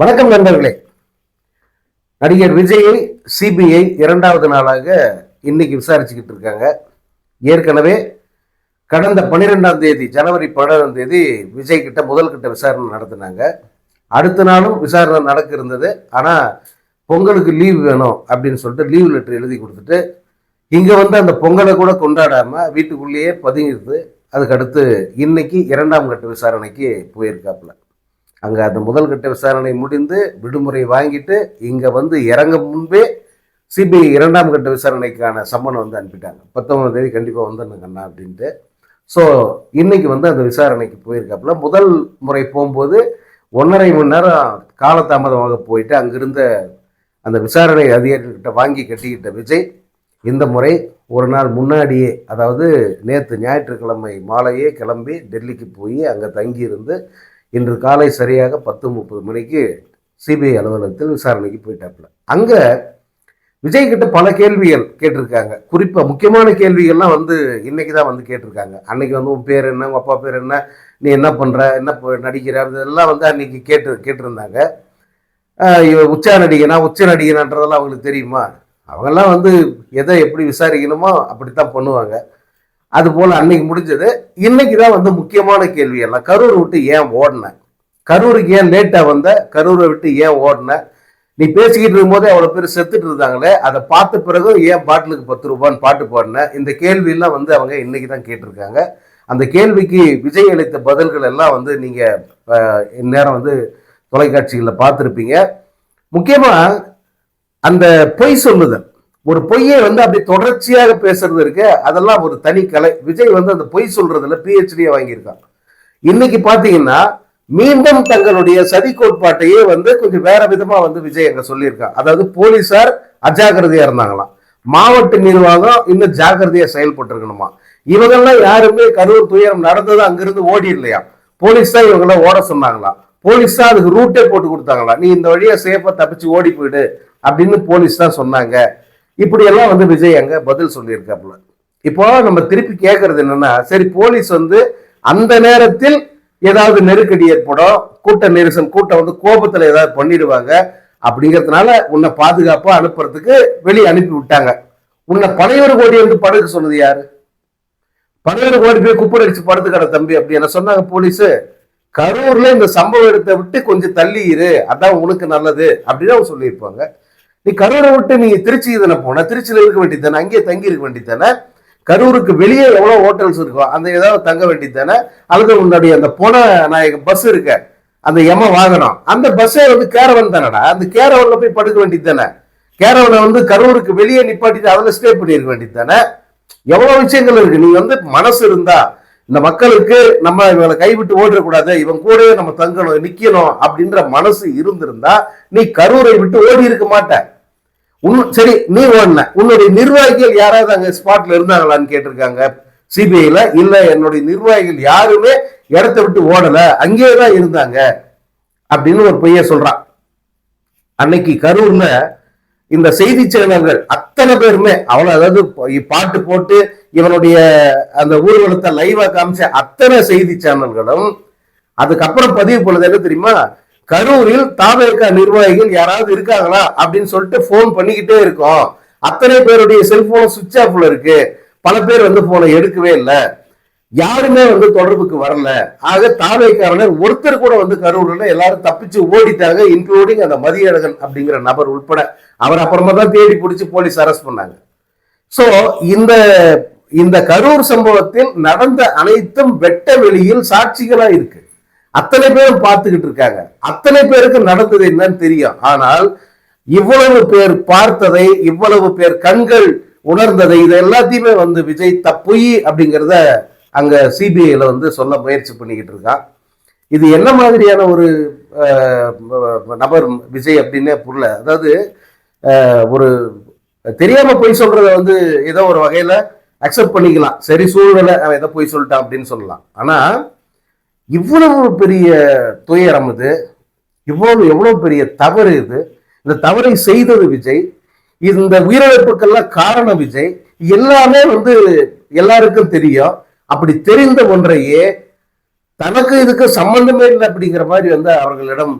வணக்கம் நண்பர்களே. நடிகர் விஜயை சிபிஐ இரண்டாவது நாளாக இன்னைக்கு விசாரிச்சுக்கிட்டு இருக்காங்க. ஏற்கனவே கடந்த பன்னிரெண்டாம் தேதி ஜனவரி பன்னெண்டாம் தேதி விஜய் கிட்ட முதல் கிட்ட விசாரணை நடத்தினாங்க. அடுத்த நாளும் விசாரணை நடக்க இருந்தது. ஆனால் பொங்கலுக்கு லீவ் வேணும் அப்படின்னு சொல்லிட்டு லீவ் லெட்டர் எழுதி கொடுத்துட்டு இங்கே வந்து அந்த பொங்கலை கூட கொண்டாடாமல் வீட்டுக்குள்ளேயே பதுங்கிடுது. அதுக்கடுத்து இன்னைக்கு இரண்டாம் கட்ட விசாரணைக்கு போயிருக்காப்புல. அங்கே அந்த முதல் கட்ட விசாரணை முடிந்து விடுமுறை வாங்கிட்டு இங்கே வந்து இறங்க முன்பே சிபிஐ இரண்டாம் கட்ட விசாரணைக்கான சம்மன் வந்து அனுப்பிட்டாங்க. பத்தொன்பதாம் தேதி கண்டிப்பாக வந்துடணுங்கண்ணா அப்படின்ட்டு. ஸோ இன்னைக்கு வந்து அந்த விசாரணைக்கு போயிருக்காப்புல. முதல் முறை போகும்போது ஒன்றரை மணி நேரம் காலதாமதமாக போயிட்டு அங்கிருந்த அந்த விசாரணை அதிகாரிகிட்ட வாங்கி கட்டிக்கிட்ட விஜய் இந்த முறை ஒரு நாள் முன்னாடியே அதாவது நேற்று ஞாயிற்றுக்கிழமை மாலையே கிளம்பி டெல்லிக்கு போய் அங்கே தங்கியிருந்து இன்று காலை சரியாக பத்து முப்பது மணிக்கு சிபிஐ அலுவலகத்தில் விசாரணைக்கு போயிட்டாப்புல. அங்கே விஜய் கிட்ட பல கேள்விகள் கேட்டிருக்காங்க. குறிப்பாக முக்கியமான கேள்விகள்லாம் வந்து இன்னைக்கு தான் வந்து கேட்டிருக்காங்க. அன்னைக்கு வந்து உன் பேர் என்ன உங்கள் அப்பா பேர் என்ன நீ என்ன பண்ணுற என்ன ப- நடிக்கிற இதெல்லாம் வந்து அன்னைக்கு கேட்டு கேட்டிருந்தாங்க. ஆஹ் உச்சா நடிகனா உச்ச நடிகனான்றதெல்லாம் அவங்களுக்கு தெரியுமா? அவங்கெல்லாம் வந்து எதை எப்படி விசாரிக்கணுமோ அப்படித்தான் பண்ணுவாங்க. அது போல அன்னைக்கு முடிஞ்சது. இன்னைக்கு தான் வந்து முக்கியமான கேள்வி எல்லாம் கரூர் விட்டு ஏன் ஓடின? கரூருக்கு ஏன் லேட்டாக வந்த? கரூரை விட்டு ஏன் ஓடின? நீ பேசிக்கிட்டு இருக்கும்போதே அவ்வளோ பேர் செத்துட்டு இருந்தாங்களே அதை பார்த்த பிறகு ஏன் பாட்டிலுக்கு பத்து ரூபான்னு பாட்டு பாடின? இந்த கேள்வியெல்லாம் வந்து அவங்க இன்னைக்கு தான் கேட்டிருக்காங்க. அந்த கேள்விக்கு விஜய் அளித்த பதில்கள் எல்லாம் வந்து நீங்கள் இந்நேரம் வந்து தொலைக்காட்சிகளில் பார்த்துருப்பீங்க. முக்கியமாக அந்த பொய் சொல்லுதல். ஒரு பொய்யை வந்து அப்படி தொடர்ச்சியாக பேசுறது இருக்கு அதெல்லாம் ஒரு தனி கலை. விஜய் வந்து அந்த பொய் சொல்றதுல பிஹெச்டியை வாங்கியிருக்கான். இன்னைக்கு பாத்தீங்கன்னா மீண்டும் தங்களுடைய சதி கோட்பாட்டையே வந்து கொஞ்சம் வேற விதமா வந்து விஜய் அங்க சொல்லியிருக்கான். அதாவது போலீசார் அஜாக்கிரதையா இருந்தாங்களாம். மாவட்ட நிர்வாகம் இன்னும் ஜாக்கிரதையா செயல்பட்டு இருக்கணுமா இவங்கெல்லாம் யாருமே கரூர் துயரம் நடந்தது அங்கிருந்து ஓடி இல்லையா? போலீஸ் தான் இவங்கள ஓட சொன்னாங்களாம். போலீஸ் தான் அதுக்கு ரூட்டே போட்டு கொடுத்தாங்களா நீ இந்த வழியா சேஃபா தப்பிச்சு ஓடி போயிடு அப்படின்னு போலீஸ் தான் சொன்னாங்க. இப்படியெல்லாம் வந்து விஜய் அங்கே பதில் சொல்லியிருக்காப்புல. இப்போ நம்ம திருப்பி கேட்கறது என்னன்னா சரி போலீஸ் வந்து அந்த நேரத்தில் ஏதாவது நெருக்கடி ஏற்படும் கூட்ட நெரிசல் கூட்டம் வந்து கோபத்தில் ஏதாவது பண்ணிடுவாங்க அப்படிங்கிறதுனால உன்னை பாதுகாப்பாக அனுப்புறதுக்கு வெளியே அனுப்பி விட்டாங்க. உன்னை பனையூர் கோடி வந்து படுக்க சொன்னது யாரு? பனையூர் கோடி போய் குப்பர் அடிச்சு படுத்துக்கிற தம்பி அப்படி என்ன சொன்னாங்க போலீஸு. கரூர்ல இந்த சம்பவ இடத்தை விட்டு கொஞ்சம் தள்ளி இரு அதான் உனக்கு நல்லது அப்படின்னு அவங்க சொல்லியிருப்பாங்க. நீ கரூரை விட்டு நீ திருச்சி தானே போன? திருச்சியில இருக்க வேண்டியது தானே? அங்கேயே தங்கி இருக்க வேண்டியது தானே? கரூருக்கு வெளியே எவ்வளவு ஹோட்டல்ஸ் இருக்கும் அந்த ஏதாவது தங்க வேண்டியது தானே? அல்லது உன்னுடைய அந்த போன நான் பஸ் இருக்க அந்த எம வாகனம். அந்த பஸ்ஸே வந்து கேரவன் தானடா? அந்த கேரவன்ல போய் படுக்க வேண்டியது தானே? கேரவனை வந்து கரூருக்கு வெளியே நிப்பாட்டிட்டு அதில் ஸ்டே பண்ணியிருக்க வேண்டியது தானே? எவ்வளவு விஷயங்கள் இருக்கு? நீ வந்து மனசு இருந்தா இந்த மக்களுக்கு நம்ம இவங்களை கைவிட்டு ஓடிடக்கூடாது இவன் கூட நம்ம தங்கணும் நிக்கணும் அப்படின்ற மனசு இருந்திருந்தா நீ கரூரை விட்டு ஓடி இருக்க மாட்ட. உன் சரி நீ ஓடின. உன்னுடைய நிர்வாகிகள் யாராவது அங்க ஸ்பாட்ல இருந்தாங்களான்னு கேட்டிருக்காங்க சிபிஐல இல்ல என்னுடைய நிர்வாகிகள் யாருமே இடத்த விட்டு ஓடல. அங்கேயே தான் இருந்தாங்க. அப்படின்னு ஒரு பையன் சொல்றான். அன்னைக்கு கரூர்ல இந்த செய்தி சேனல்கள் அத்தனை பேருமே அவ்வளவு அதாவது பாட்டு போட்டு இவனுடைய அந்த ஊர்வலத்தை லைவா காமிச்ச அத்தனை செய்தி சேனல்களும் அதுக்கப்புறம் பதிவு பண்ணது என்ன தெரியுமா? கரூரில் தாவேக்கா நிர்வாகிகள் யாராவது இருக்காங்களா அப்படின்னு சொல்லிட்டு ஃபோன் பண்ணிக்கிட்டே இருக்கோம். அத்தனை பேருடைய செல்போன் சுவிட்ச் ஆஃப்ல இருக்கு. பல பேர் வந்து போனை எடுக்கவே இல்லை. யாருமே வந்து தொடர்புக்கு வரல. ஆக தாவேக்காரனர் ஒருத்தர் கூட வந்து கரூர்ல எல்லாரும் தப்பிச்சு ஓடிட்டாங்க இன்க்ளூடிங் அந்த மதியழகன் அப்படிங்கிற நபர் உட்பட அவர் அப்புறமா தான் தேடி பிடிச்சி போலீஸ் அரெஸ்ட் பண்ணாங்க. சோ இந்த இந்த கரூர் சம்பவத்தில் நடந்த அனைத்தும் வெட்ட வெளியில் சாட்சிகளா இருக்கு. அத்தனை பேரும் பார்த்துக்கிட்டு இருக்காங்க. அத்தனை பேருக்கு நடந்தது என்னன்னு தெரியும். ஆனால் இவ்வளவு பேர் பார்த்ததை இவ்வளவு பேர் கண்கள் உணர்ந்ததை இது எல்லாத்தையுமே வந்து விஜய் தப்பொய் அப்படிங்கிறத அங்க சிபிஐல வந்து சொல்ல முயற்சி பண்ணிக்கிட்டு இருக்கான் இது என்ன மாதிரியான ஒரு நபர் விஜய் அப்படின்னே புரியல. அதாவது ஒரு தெரியாம பொய் சொல்றத வந்து ஏதோ ஒரு வகையில அக்செப்ட் பண்ணிக்கலாம். சரி சூழ்நிலை அவன் எதை பொய் சொல்லிட்டான் அப்படின்னு சொல்லலாம். ஆனா இவ்வளவு பெரிய துயரம் இது. இவ்வளவு எவ்வளவு பெரிய தவறு இது. இந்த தவறை செய்தது விஜய். இந்த உயிரிழப்புக்கெல்லாம் காரணம் விஜய். எல்லாமே வந்து எல்லாருக்கும் தெரியும். அப்படி தெரிந்த ஒன்றையே தனக்கு இதுக்கு சம்பந்தமே இல்லை அப்படிங்கிற மாதிரி வந்து அவர்களிடம்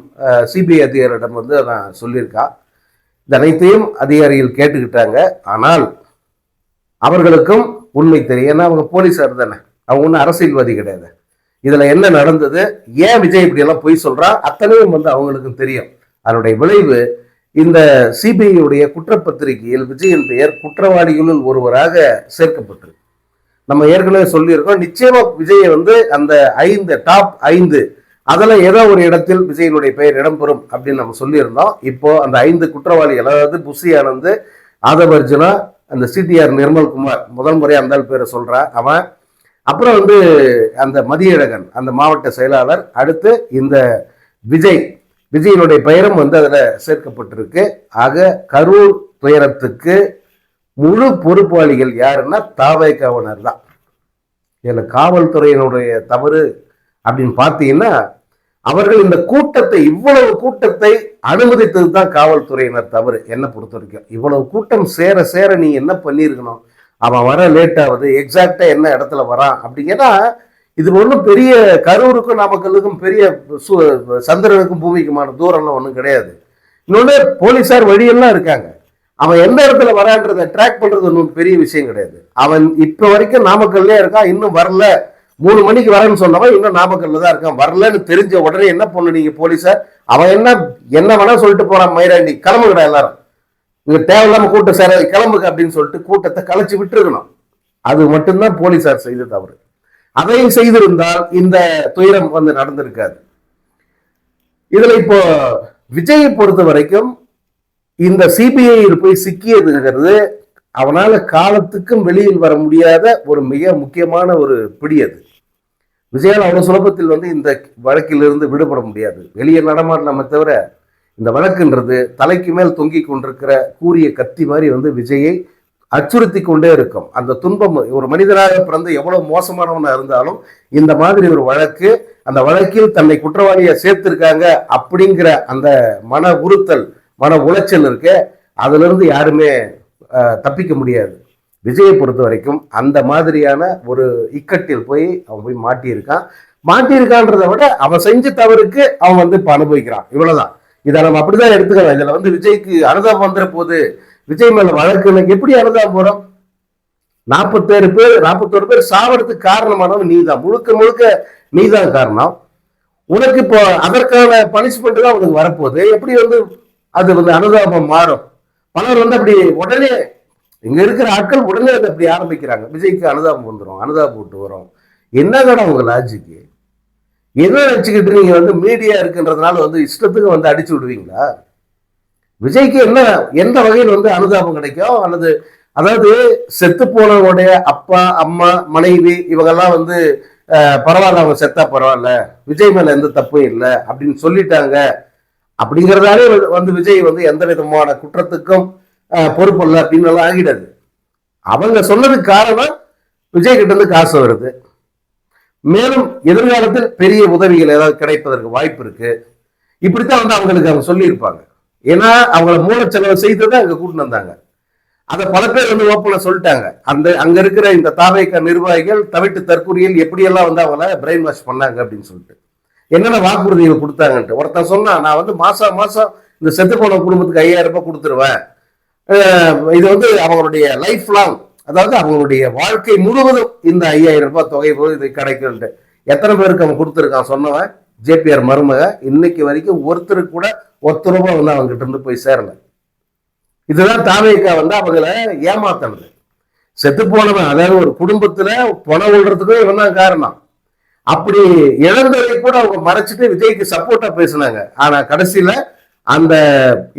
சிபிஐ அதிகாரியிடம் வந்து நான் சொல்லியிருக்கா. இது அனைத்தையும் அதிகாரிகள் கேட்டுக்கிட்டாங்க. ஆனால் அவர்களுக்கும் உண்மை தெரியும். ஏன்னா அவங்க போலீஸார் தானே. அவங்க ஒன்றும் அரசியல்வாதி கிடையாது. இதுல என்ன நடந்தது? ஏன் விஜய் இப்படி எல்லாம் பொய் சொல்றா? அத்தனையும் வந்து அவங்களுக்கும் தெரியும். அதனுடைய விளைவு இந்த சிபிஐயுடைய குற்றப்பத்திரிகையில் விஜயின் பெயர் குற்றவாளிகளுள் ஒருவராக சேர்க்கப்பட்டிருக்கு. நம்ம ஏற்கனவே சொல்லியிருக்கோம் நிச்சயமா விஜயை வந்து அந்த ஐந்து டாப் ஐந்து அதில் ஏதோ ஒரு இடத்தில் விஜயனுடைய பெயர் இடம்பெறும் அப்படின்னு நம்ம சொல்லியிருந்தோம். இப்போ அந்த ஐந்து குற்றவாளிகள் அதாவது புஷி ஆனந்த் ஆதவ் அர்ஜுனா அந்த சிடிஆர் நிர்மல்குமார் முதல் முறை அந்த பேரை சொல்றா. அவன் அப்புறம் வந்து அந்த மதியழகன் அந்த மாவட்ட செயலாளர் அடுத்து இந்த விஜய். விஜயனுடைய பெயரும் வந்து அதில் சேர்க்கப்பட்டிருக்கு. ஆக கரூர் துயரத்துக்கு முழு பொறுப்பாளிகள் யாருன்னா தாவேக்காவனர் தான். இதில் காவல்துறையினுடைய தவறு அப்படின்னு பார்த்தீங்கன்னா அவர்கள் இந்த கூட்டத்தை இவ்வளவு கூட்டத்தை அனுமதித்தது தான் காவல்துறையினர் தவறு. என்ன பொறுத்த வரைக்கும் இவ்வளவு கூட்டம் சேர சேர நீ என்ன பண்ணியிருக்கணும்? அவன் வர லேட் ஆகுது எக்ஸாக்டா என்ன இடத்துல வரான் அப்படிங்கன்னா இது ஒன்றும் பெரிய கரூருக்கும் நாமக்கல்லுக்கும் பெரிய சு- சந்திரனுக்கும் பூமிக்குமான தூரம்லாம் ஒன்றும் கிடையாது. இன்னொன்று போலீஸார் வழியெல்லாம் இருக்காங்க. அவன் எந்த இடத்துல வரான்றதை ட்ராக் பண்ணுறது ஒன்றும் பெரிய விஷயம் கிடையாது. அவன் இப்போ வரைக்கும் நாமக்கல்லே இருக்கான் இன்னும் வரல. மூணு மணிக்கு வரேன்னு சொன்னவன் இன்னும் நாமக்கல்ல தான் இருக்கான். வரலன்னு தெரிஞ்ச உடனே என்ன பண்ணு நீங்கள் போலீஸார் அவன் என்ன என்ன வேணா சொல்லிட்டு போறான் மயிராண்டி. கிளம்புங்கடா எல்லாரும். இங்க தேவையில்லாம கூட்டம் சேர கிளம்புங்க அப்படின்னு சொல்லிட்டு கூட்டத்தை கலைச்சு விட்டுருக்கணும். அது மட்டும்தான் போலீசார் செய்த தவறு. அதையும் செய்திருந்தால் இந்த துயரம் வந்து நடந்திருக்காது. இதுல இப்போ விஜயை பொறுத்த வரைக்கும் இந்த சிபிஐ போய் சிக்கியதுங்கிறது அவனால காலத்துக்கும் வெளியில் வர முடியாத ஒரு மிக முக்கியமான ஒரு பிடி அது. விஜயால் அவ்வளவு சுலபத்தில் வந்து இந்த வழக்கிலிருந்து விடுபட முடியாது. வெளியே நடமாடலாமே தவிர இந்த வழக்குன்றது தலைக்கு மேல் தொங்கி கொண்டிருக்கிற கூரிய கத்தி மாதிரி வந்து விஜயை அச்சுறுத்தி கொண்டே இருக்கும். அந்த துன்பம் ஒரு மனிதனாக பிறந்து எவ்வளவு மோசமானவனா இருந்தாலும் இந்த மாதிரி ஒரு வழக்கு அந்த வழக்கில் தன்னை குற்றவாளியை சேர்த்திருக்காங்க அப்படிங்கிற அந்த மன உறுத்தல் மன உளைச்சல் இருக்கு அதுல இருந்து யாருமே தப்பிக்க முடியாது. விஜயை பொறுத்த வரைக்கும் அந்த மாதிரியான ஒரு இக்கட்டில் போய் அவன் போய் மாட்டியிருக்கான். மாட்டியிருக்கான்றதை விட அவன் செஞ்ச தவறுக்கு அவன் வந்து இப்போ அனுபவிக்கிறான். இவ்வளவுதான். இதை நம்ம அப்படிதான் எடுத்துக்கலாம். இதுல வந்து விஜய்க்கு அனுதாபம் வந்துட போது விஜய் மேல வழக்குன்னு எப்படி அனுதாபம் போறோம் நாற்பத்தேழு பேர் நாற்பத்தோரு பேர் சாவறதுக்கு காரணமானவன் நீதான். முழுக்க முழுக்க நீதான் காரணம். உனக்கு இப்போ அதற்கான பனிஷ்மெண்ட் தான் உனக்கு வரப்போகுது. எப்படி வந்து அது வந்து அனுதாபம் மாறும்? பலர் வந்து அப்படி உடனே இங்க இருக்கிற ஆட்கள் உடனே அதை அப்படி ஆரம்பிக்கிறாங்க. விஜய்க்கு அனுதாபம் வந்துடும் அனுதாபம் போட்டு வரும். என்ன கடை உங்க லாஜிக்கு என்ன நினச்சிக்கிட்டு நீங்கள் வந்து மீடியா இருக்குன்றதுனால வந்து இஷ்டத்துக்கு வந்து அடிச்சு விடுவீங்களா? விஜய்க்கு என்ன எந்த வகையில் வந்து அனுதாபம் கிடைக்கும்? அல்லது அதாவது செத்து போனவனுடைய அப்பா அம்மா மனைவி இவங்கெல்லாம் வந்து பரவாயில்ல அவங்க செத்தா பரவாயில்ல. விஜய் மேல எந்த தப்பும் இல்லை அப்படின்னு சொல்லிட்டாங்க. அப்படிங்கிறதாலே வந்து விஜய் வந்து எந்த விதமான குற்றத்துக்கும் பொறுப்பு இல்லை அப்படின்னு எல்லாம் ஆகிடாது. அவங்க சொன்னதுக்கு காரணம் விஜய் கிட்ட இருந்து காசு வருது. மேலும் எதிர்காலத்தில் பெரிய உதவிகள் ஏதாவது கிடைப்பதற்கு வாய்ப்பு இருக்கு. இப்படித்தான் வந்து அவங்களுக்கு அவங்க சொல்லியிருப்பாங்க. ஏன்னா அவங்கள மூலச்செலவு செய்ததை அங்க கூட்டின்னு வந்தாங்க. அதை பல பேர் வந்து ஓப்பன சொல்லிட்டாங்க. அந்த அங்க இருக்கிற இந்த தாவேக்க நிர்வாகிகள் தவிட்டு தற்கூறியில் எப்படியெல்லாம் வந்து அவங்கள பிரெயின் வாஷ் பண்ணாங்க அப்படின்னு சொல்லிட்டு. என்னென்ன வாக்குறுதிகள் கொடுத்தாங்கன்ட்டு. ஒருத்தன் சொன்னா நான் வந்து மாசம் மாசம் இந்த செத்து போன குடும்பத்துக்கு ஐயாயிரம் ரூபாய் கொடுத்துருவேன். இது வந்து அவங்களுடைய லைஃப் லாங் அதாவது அவங்களுடைய வாழ்க்கை முழுவதும் இந்த ஐயாயிரம் ரூபாய் தொகை போது இது கிடைக்கும்ட்டு எத்தனை பேருக்கு அவன் கொடுத்துருக்கான் சொன்னவன் ஜேபிஆர் மருமக இன்னைக்கு வரைக்கும் ஒருத்தருக்கு கூட ஒத்த ரூபாய் வந்து அவங்ககிட்ட இருந்து போய் சேரல. இதுதான் தாவேக்கா வந்து அவங்கள ஏமாத்தினது. செத்து போனவன் அதாவது ஒரு குடும்பத்துல பணம் விடுறதுக்கும் இவன் தான் காரணம். அப்படி இழந்ததை கூட அவங்க மறைச்சிட்டு விஜய்க்கு சப்போர்ட்டா பேசினாங்க. ஆனா கடைசியில அந்த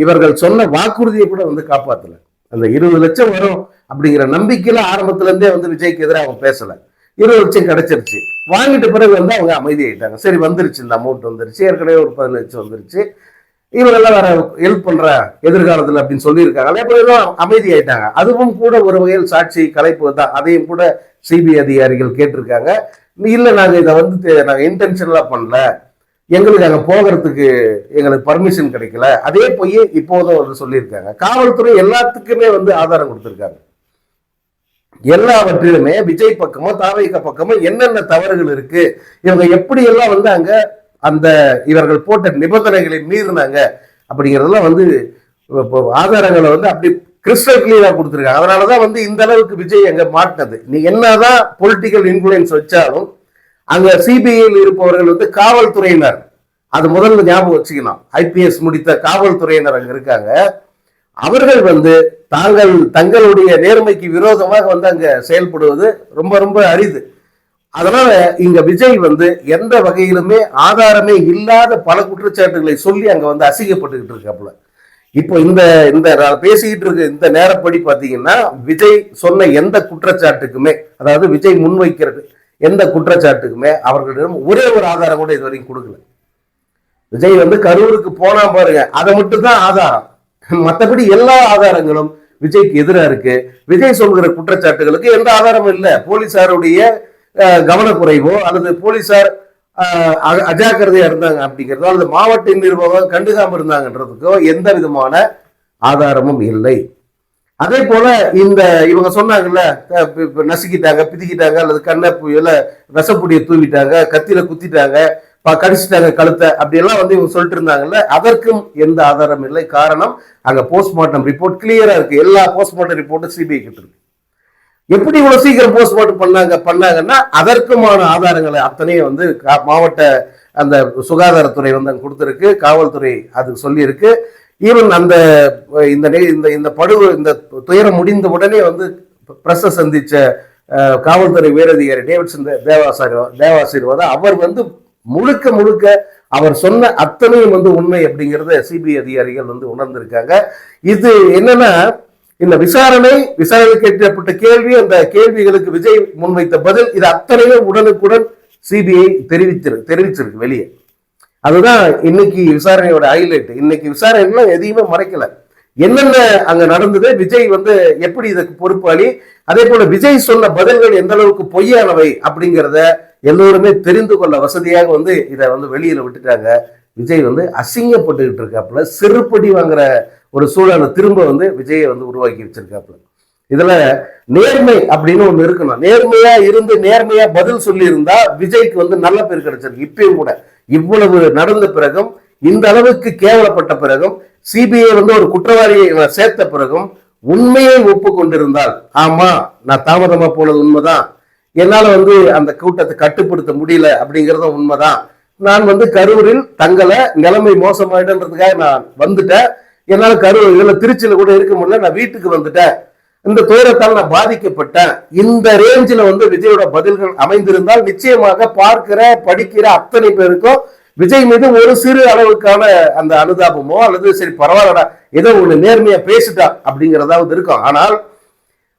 இவர்கள் சொன்ன வாக்குறுதியை கூட வந்து காப்பாத்தல. அந்த இருபது லட்சம் வரும். அப்படிங்கிற நம்பிக்கையில ஆரம்பத்துல இருந்தே வந்து விஜய்க்கு எதிராக அவங்க பேசல. இருபது லட்சம் கிடைச்சிருச்சு. வாங்கிட்ட பிறகு வந்து அவங்க அமைதியாயிட்டாங்க. சரி வந்துருச்சு. இந்த அமௌண்ட் வந்துருச்சு. ஏற்கனவே ஒரு பதினஞ்சு லட்சம் வந்துருச்சு. இவங்கெல்லாம் வேற ஹெல்ப் பண்ற எதிர்காலத்தில் அப்படின்னு சொல்லியிருக்காங்க. அதே போல அமைதியாயிட்டாங்க. அதுவும் கூட ஒரு வகையில் சாட்சி கலைப்பு தான் அதையும் கூட சிபிஐ அதிகாரிகள் கேட்டிருக்காங்க. இல்லை நாங்கள் இதை வந்து நாங்கள் இன்டென்ஷனலாக பண்ணல. எங்களுக்கு அங்கே போகிறதுக்கு எங்களுக்கு பர்மிஷன் கிடைக்கல. அதே போய் இப்போதும் வந்து சொல்லியிருக்காங்க. காவல்துறை எல்லாத்துக்குமே வந்து ஆதாரம் கொடுத்துருக்காங்க. எல்லாவற்றிலுமே விஜய் பக்கமோ தாவைக்க பக்கமோ என்னென்ன தவறுகள் இருக்கு? இவங்க எப்படி எல்லாம் வந்து அங்க அந்த இவர்கள் போட்ட நிபந்தனைகளை மீறினாங்க அப்படிங்கிறதெல்லாம் வந்து ஆதாரங்களை வந்து அப்படி கிறிஸ்டல் கிளியரா கொடுத்துருக்காங்க. அதனாலதான் வந்து இந்த அளவுக்கு விஜய் அங்க மாட்டினது. நீ என்னதான் பொலிட்டிக்கல் இன்ஃபுளுன்ஸ் வச்சாலும் அங்க சிபிஐயில் இருப்பவர்கள் வந்து காவல்துறையினர். அது முதல்ல ஞாபகம் வச்சுக்கணும் ஐபிஎஸ் முடித்த காவல்துறையினர் அங்க இருக்காங்க. அவர்கள் வந்து தாங்கள் தங்களுடைய நேர்மைக்கு விரோதமாக வந்து அங்க செயல்படுவது ரொம்ப ரொம்ப அரிது. அதனால இங்க விஜய் வந்து எந்த வகையிலுமே ஆதாரமே இல்லாத பல குற்றச்சாட்டுகளை சொல்லி அங்க வந்து அசிங்கப்பட்டுக்கிட்டு இருக்காப்புல. இப்போ இந்த இந்த நான் பேசிக்கிட்டு இருக்க இந்த நேரப்படி பார்த்தீங்கன்னா விஜய் சொன்ன எந்த குற்றச்சாட்டுக்குமே அதாவது விஜய் முன்வைக்கிறது எந்த குற்றச்சாட்டுக்குமே அவர்களிடம் ஒரே ஒரு ஆதாரம் கூட இது வரைக்கும் கொடுக்கல. விஜய் வந்து கரூருக்கு போனா பாருங்க அதை மட்டும் தான் ஆதாரம். மற்றபடி எல்லா ஆதாரங்களும் விஜய்க்கு எதிராக இருக்கு. விஜய் சொல்கிற குற்றச்சாட்டுகளுக்கு எந்த ஆதாரமும் இல்லை. போலீசாருடைய கவனக்குறைவோ அல்லது போலீசார் அ- அஜாக்கிரதையா இருந்தாங்க அப்படிங்கிறதோ அல்லது மாவட்ட நிர்வாகம் கண்டுகாம இருந்தாங்கன்றதுக்கோ எந்த விதமான ஆதாரமும் இல்லை. அதே போல இந்த இவங்க சொன்னாங்கல்ல நசுக்கிட்டாங்க பிதிக்கிட்டாங்க அல்லது கண்ணை புயல விஷப்புடியை தூவிட்டாங்க கத்தியில குத்திட்டாங்க கடிச்சிட்டாங்க கழுத்தை அப்படியெல்லாம் வந்து இவங்க சொல்லிட்டு இருந்தாங்கல்ல அதற்கும் எந்த ஆதாரம் இல்லை. காரணம் அங்க போஸ்ட்மார்ட்டம் ரிப்போர்ட் கிளியரா இருக்கு. எல்லா போஸ்ட்மார்ட்டம் ரிப்போர்ட்டும் சிபிஐ கிட்ட இருக்கு. எப்படி இவ்வளவு சீக்கிரம் போஸ்ட்மார்ட்டம் பண்ணாங்க பண்ணாங்கன்னா அதற்குமான ஆதாரங்களை அத்தனையும் வந்து கா- மாவட்ட அந்த சுகாதாரத்துறை வந்து அங்கே கொடுத்துருக்கு. காவல்துறை அதுக்கு சொல்லியிருக்கு. ஈவன் அந்த இந்த நே- இந்த இந்த படுகொ இந்த துயரம் முடிந்த உடனே வந்து பிரஸை சந்திச்ச காவல்துறை உயரதிகாரி டேவிட்சன் தேவாசாரி தேவாசீர்வாதம் அவர் வந்து முழுக்க முழுக்க அவர் சொன்ன அத்தனையும் வந்து உண்மை அப்படிங்கறத சிபிஐ அதிகாரிகள் வந்து உணர்ந்திருக்காங்க. இது என்னன்னா இந்த விசாரணை விசாரணை கேட்கப்பட்ட கேள்வி அந்த கேள்விகளுக்கு விஜய் முன்வைத்த பதில் இது அத்தனையும் உடனுக்குடன் சிபிஐ தெரிவித்திரு தெரிவிச்சிருக்கு வெளியே. அதுதான் இன்னைக்கு விசாரணையோட ஹைலைட் இன்னைக்கு விசாரணைல எதையுமே மறைக்கல. என்னென்ன அங்க நடந்தது விஜய் வந்து எப்படி இதுக்கு பொறுப்பாளி அதே போல விஜய் சொன்ன பதில்கள் எந்த அளவுக்கு பொய்யானவை அப்படிங்கிறத எல்லோருமே தெரிந்து கொள்ள வசதியாக வந்து இதை வந்து வெளியில விட்டுட்டாங்க. விஜய் வந்து அசிங்கப்பட்டுக்கிட்டு இருக்காப்புல. செருப்படி வாங்குற ஒரு சூழலை திரும்ப வந்து விஜயை வந்து உருவாக்கி வச்சிருக்காப்புல. இதுல நேர்மை அப்படின்னு ஒண்ணு இருக்கணும். நேர்மையா இருந்து நேர்மையா பதில் சொல்லி இருந்தா விஜய்க்கு வந்து நல்ல பேர் கிடைச்சிருக்கு. இப்பயும் கூட. இவ்வளவு நடந்த பிறகும் இந்த அளவுக்கு கேவலப்பட்ட பிறகும் சிபிஐ வந்து ஒரு குற்றவாளியை சேர்த்த பிறகும் உண்மையை ஒப்புக்கொண்டிருந்தால் ஆமா நான் தாமதமா போனது உண்மைதான். என்னால வந்து அந்த கூட்டத்தை கட்டுப்படுத்த முடியல அப்படிங்கிறத உண்மைதான். நான் வந்து கரூரில் தங்களை நிலைமை மோசமாயிடன்றதுக்காக நான் வந்துட்டேன். என்னால் கரூர் இல்லை திருச்சியில கூட இருக்க முடியல நான் வீட்டுக்கு வந்துட்டேன். இந்த துயரத்தால் நான் பாதிக்கப்பட்டேன். இந்த ரேஞ்சில் வந்து விஜயோட பதில்கள் அமைந்திருந்தால் நிச்சயமாக பார்க்கிற படிக்கிற அத்தனை பேருக்கும் விஜய் மீது ஒரு சிறு அளவுக்கான அந்த அனுதாபமோ அல்லது சரி பரவாயில்லடா ஏதோ ஒண்ணு நேர்மையா பேசிட்டா அப்படிங்கிறதாவது இருக்கும். ஆனால்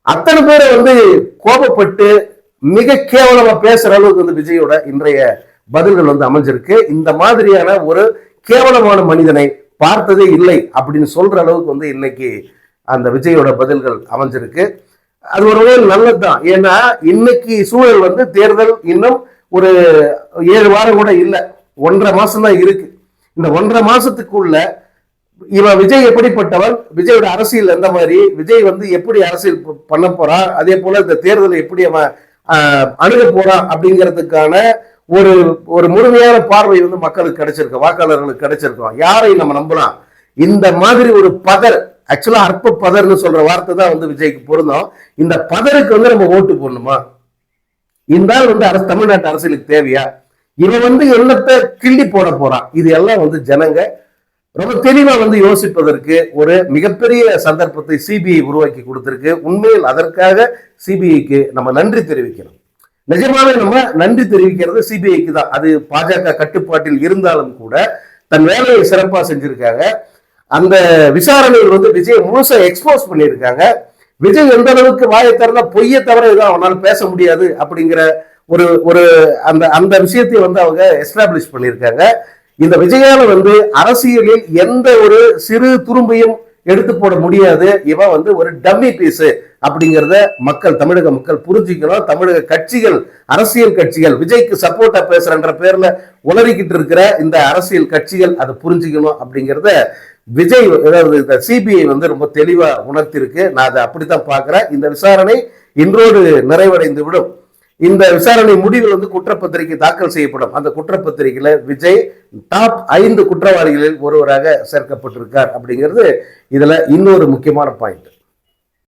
அத்தனை பேரை வந்து கோபப்பட்டு மிக கேவலமா பேசுற அளவுக்கு வந்து விஜயோட இன்றைய பதில்கள் வந்து அமைஞ்சிருக்கு. இந்த மாதிரியான ஒரு கேவலமான மனிதனை பார்த்ததே இல்லை அப்படின்னு சொல்ற அளவுக்கு வந்து இன்னைக்கு அந்த விஜயோட பதில்கள் அமைஞ்சிருக்கு. அது ஒரு வகையில் நல்லதுதான். ஏன்னா இன்னைக்கு சூழல் வந்து தேர்தல் இன்னும் ஒரு ஏழு வாரம் கூட இல்லை. ஒன்றரை மாசம் தான் இருக்கு. இந்த ஒன்றரை மாசத்துக்குள்ள இவன் விஜய் எப்படிப்பட்டவன்? விஜயோட அரசியல் எந்த மாதிரி? விஜய் வந்து எப்படி அரசியல் பண்ண போறான்? அதே போல இந்த தேர்தலை எப்படி அவன் அணுக போறான் அப்படிங்கிறதுக்கான ஒரு ஒரு முழுமையான பார்வை வந்து மக்களுக்கு கிடைச்சிருக்கு வாக்காளர்களுக்கு கிடைச்சிருக்கோம் யாரை நம்ம நம்பலாம்? இந்த மாதிரி ஒரு பதர் ஆக்சுவலா அற்ப பதர்னு சொல்ற வார்த்தை தான் வந்து விஜய்க்கு பொருந்தோம். இந்த பதருக்கு வந்து நம்ம ஓட்டு போடணுமா? இந்த வந்து அரசு தமிழ்நாட்டு அரசியலுக்கு தேவையா? இவன் வந்து என்னத்தை கிள்ளி போட போறான்? இது எல்லாம் வந்து ஜனங்க ரொம்ப தெளிவா வந்து யோசிப்பதற்கு ஒரு மிகப்பெரிய சந்தர்ப்பத்தை சிபிஐ உருவாக்கி கொடுத்திருக்கு. உண்மையில் அதற்காக சிபிஐக்கு நம்ம நன்றி தெரிவிக்கணும் நிஜமாவே நம்ம நன்றி தெரிவிக்கிறது சிபிஐக்கு தான். அது பாஜக கட்டுப்பாட்டில் இருந்தாலும் கூட தன் வேலையை சிறப்பாக செஞ்சிருக்காங்க. அந்த விசாரணையில் வந்து விஜய் முழுசா எக்ஸ்போஸ் பண்ணியிருக்காங்க. விஜய் எந்த அளவுக்கு வாயை திறந்தா பொய்யை தவிர எதுவும் அவனால் பேச முடியாது அப்படிங்கிற ஒரு ஒரு அந்த அந்த விஷயத்தை வந்து அவங்க எஸ்டாப்ளிஷ் பண்ணியிருக்காங்க. இந்த விஜயால வந்து அரசியலில் எந்த ஒரு சிறு துரும்பையும் எடுத்து போட முடியாது. இவன் வந்து ஒரு டம்மி பீஸ் அப்படிங்கிறத மக்கள் தமிழக மக்கள் புரிஞ்சுக்கணும். தமிழக கட்சிகள் அரசியல் கட்சிகள் விஜய்க்கு சப்போர்ட்டா பேசுறன்ற பேர்ல உளறிக்கிட்டு இருக்கிற இந்த அரசியல் கட்சிகள் அதை புரிஞ்சுக்கணும் அப்படிங்கிறத விஜய் அதாவது இந்த சிபிஐ வந்து ரொம்ப தெளிவா உணர்த்திருக்கு நான் அதை அப்படித்தான் பாக்குறேன் இந்த விசாரணை இன்றோடு நிறைவடைந்து விடும் இந்த விசாரணை முடிவில் வந்து குற்றப்பத்திரிகை தாக்கல் செய்யப்படும். அந்த குற்றப்பத்திரிகையில விஜய் டாப் ஐந்து குற்றவாளிகளில் ஒருவராக சேர்க்கப்பட்டிருக்கார் அப்படிங்கிறது இதுல இன்னொரு முக்கியமான பாயிண்ட்